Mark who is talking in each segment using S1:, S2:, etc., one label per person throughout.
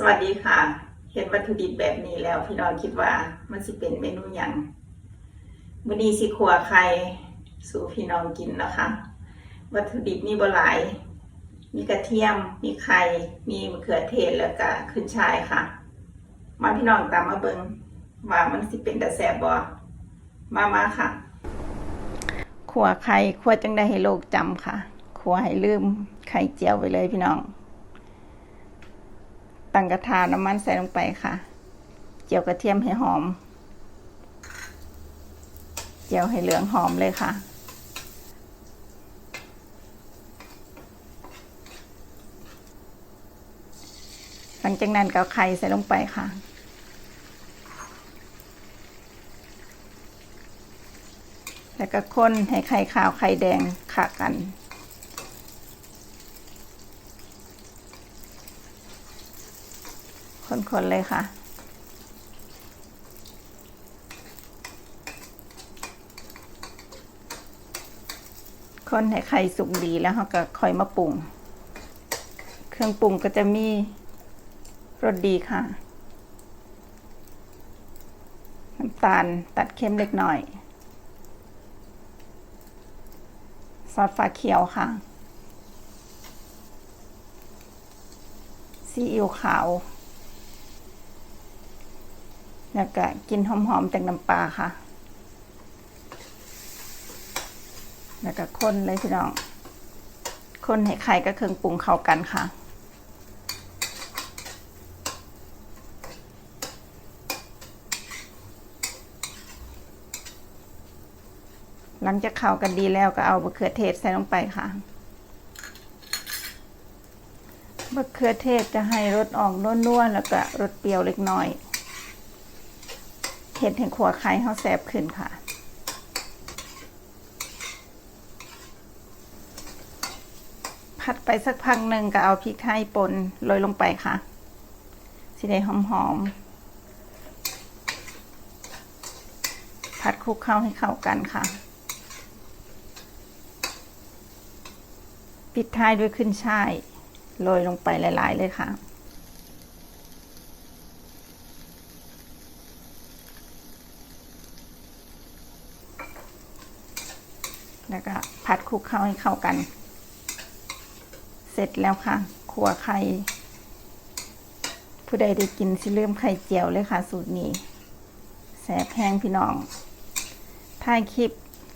S1: สวัสดีค่ะ เห็นวัตถุดิบแบบนี้แล้วพี่น้องคิดว่ามันสิเป็นเมนูหยังมื้อนี้สิขัวไข่สู่พี่น้องกินนะคะ วัตถุดิบมีบ่หลาย มีกระเทียม มีไข่ มีมะเขือเทศแล้วก็ขึ้นช่ายค่ะ มาพี่น้องตามมาเบิงว่ามันสิเป็นตาแสบบ่มามาค่ะขัวไข่ขัวจังได้ให้โลกจำค่ะขัวให้ลืมไข่เจียวไปเลยพี่น้อง ตั้งกระทะน้ำมันใส่ลงไปค่ะ เจียวกระเทียมให้หอม เจียวให้เหลืองหอมเลยค่ะ หลังจากนั้นก็ไข่ใส่ลงไปค่ะแล้วก็คนให้ไข่ขาวไข่แดงขะกัน คนๆเลยค่ะ คนให้ไข่สุกดีแล้วเขาก็ค่อยมาปรุง เครื่องปรุงก็จะมีรสดีค่ะ น้ำตาลตัดเค็มเล็กน้อย ซอสฟ้าเขียวค่ะซีอิ๊วขาว แล้วก็กินหอมๆจากน้ำปลาค่ะ แล้วก็คนเลยพี่น้อง คนให้ไข่กับเครื่องปรุงเข้ากันค่ะหลังจากเข้ากันดีแล้วก็เอามะเขือเทศใส่ลงไปค่ะมะเขือเทศจะให้รสออกนัวๆแล้วก็รสเปรี้ยวเล็กน้อย เห็ดแห่งขัวไข่เขาแสบขึ้นค่ะผัดไปสักพักหนึ่งก็เอาพริกไทยป่นโรยลงไปค่ะสิได้หอมๆ ผัดคลุกเข้าให้เข้ากันค่ะ ปิดท้ายด้วยขึ้นช่ายโรยลงไปหลาย ๆ เลยค่ะ แล้วก็ผัดคลุกเข้าให้เข้ากัน เสร็จแล้วค่ะขัวไข่ ผู้ใดได้กินสิเริ่มไข่เจียวเลยค่ะ สูตรนี้แสบแห้งพี่น้องท้ายคลิป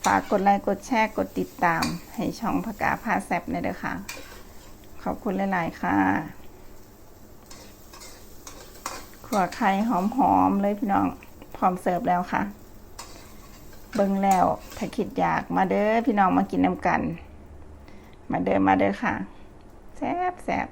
S1: ฝากกดไลค์กดแชร์กดติดตาม ให้ช่องพกาพาแซบในอยเด้อค่ะ ขอบคุณหลาย ๆ ค่ะขัวไข่หอม ๆ เลยพี่น้อง พร้อมเสิร์ฟแล้วค่ะ เบิ่งแล้ว ถ้าคิดอยากมาเด้อพี่น้องมากินน้ำกัน มาเด้อมาเด้อค่ะแซ่บแซ่บ